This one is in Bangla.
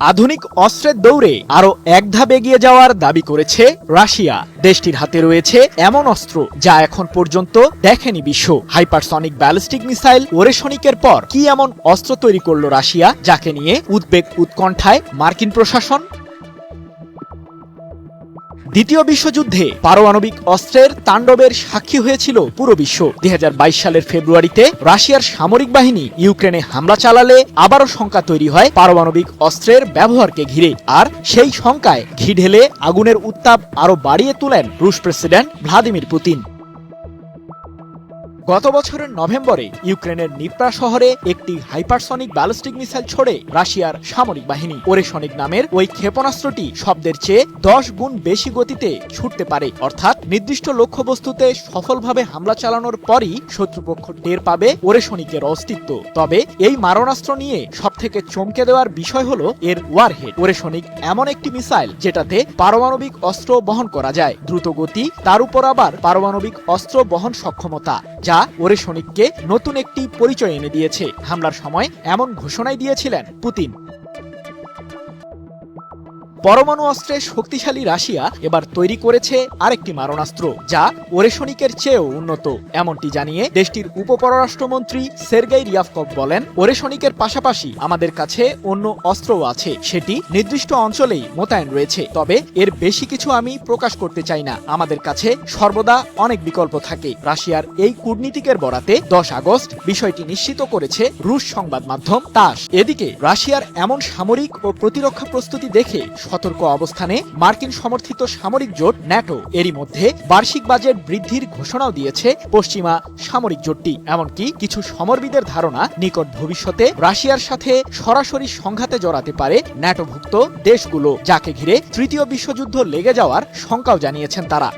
আধুনিক অস্ত্রের দৌড়ে আরও এক ধাপ এগিয়ে যাওয়ার দাবি করেছে রাশিয়া। দেশটির হাতে রয়েছে এমন অস্ত্র যা এখন পর্যন্ত দেখেনি বিশ্ব। হাইপারসনিক ব্যালিস্টিক মিসাইল ওরেশনিকের পর কি এমন অস্ত্র তৈরি করল রাশিয়া, যাকে নিয়ে উদ্বেগ উৎকণ্ঠায় মার্কিন প্রশাসন দ্বিতীয় বিশ্বযুদ্ধে পারমাণবিক অস্ত্রের তাণ্ডবের সাক্ষী হয়েছিল পুরো বিশ্ব। দুই হাজার বাইশ সালের ফেব্রুয়ারিতে রাশিয়ার সামরিক বাহিনী ইউক্রেনে হামলা চালালে আবারও শঙ্কা তৈরি হয় পারমাণবিক অস্ত্রের ব্যবহারকে ঘিরে। আর সেই শঙ্কায় ঘি ঢেলে আগুনের উত্তাপ আরও বাড়িয়ে তোলেন রুশ প্রেসিডেন্ট ভ্লাদিমির পুতিন। গত বছরের নভেম্বরে ইউক্রেনের নিপ্রা শহরে একটি হাইপারসনিক ব্যালিস্টিক মিসাইল ছড়ে রাশিয়ার সামরিক বাহিনী। ওরেসনিক নামের ওই ক্ষেপণাস্ত্রটি শব্দের চেয়ে দশ গুণ বেশি গতিতে ছুটতে পারে। অর্থাৎ নির্দিষ্ট লক্ষ্যবস্তুতে সফলভাবে হামলা চালানোর পরই শত্রুপক্ষ টের পাবে ওরেসনিকের অস্তিত্ব। তবে এই মারণাস্ত্র নিয়ে সবথেকে চমকে দেওয়ার বিষয় হলো এর ওয়ারহেড ওরেসনিক এমন একটি মিসাইল যেটাতে পারমাণবিক অস্ত্র বহন করা যায়। দ্রুত গতি, তার উপর আবার পারমাণবিক অস্ত্র বহন সক্ষমতা, যা ওরেসনিককে নতুন একটি পরিচয় এনে দিয়েছে। হামলার সময় এমন ঘোষণাই দিয়েছিলেন পুতিন। পরমাণু অস্ত্রে শক্তিশালী রাশিয়া এবার তৈরি করেছে আরেকটি মারণাস্ত্র, যা ওরেশনিকের চেয়েও উন্নত। এমনটি জানিয়ে দেশটির উপপররাষ্ট্রমন্ত্রী সের্গেই রিয়াফকভ বলেন, ওরেশনিকের পাশাপাশি আমাদের কাছে অন্য অস্ত্রও আছে। সেটি নির্দিষ্ট অঞ্চলেই মোতায়েন রয়েছে। তবে এর বেশি কিছু আমি প্রকাশ করতে চাই না। আমাদের কাছে সর্বদা অনেক বিকল্প থাকে। রাশিয়ার এই কূটনীতিকের বরাতে দশ আগস্ট বিষয়টি নিশ্চিত করেছে রুশ সংবাদ মাধ্যম তাস। এদিকে রাশিয়ার এমন সামরিক ও প্রতিরক্ষা প্রস্তুতি দেখে সতর্ক অবস্থানে মার্কিন সমর্থিত সামরিক জোট ন্যাটো এরই মধ্যে বার্ষিক বাজেট বৃদ্ধির ঘোষণাও দিয়েছে পশ্চিমা সামরিক জোটটি এমনকি কিছু সমরবিদের ধারণা নিকট ভবিষ্যতে রাশিয়ার সাথে সরাসরি সংঘাতে জড়াতে পারে ন্যাটোভুক্ত দেশগুলো, যাকে ঘিরে তৃতীয় বিশ্বযুদ্ধ লেগে যাওয়ার শঙ্কাও জানিয়েছেন তারা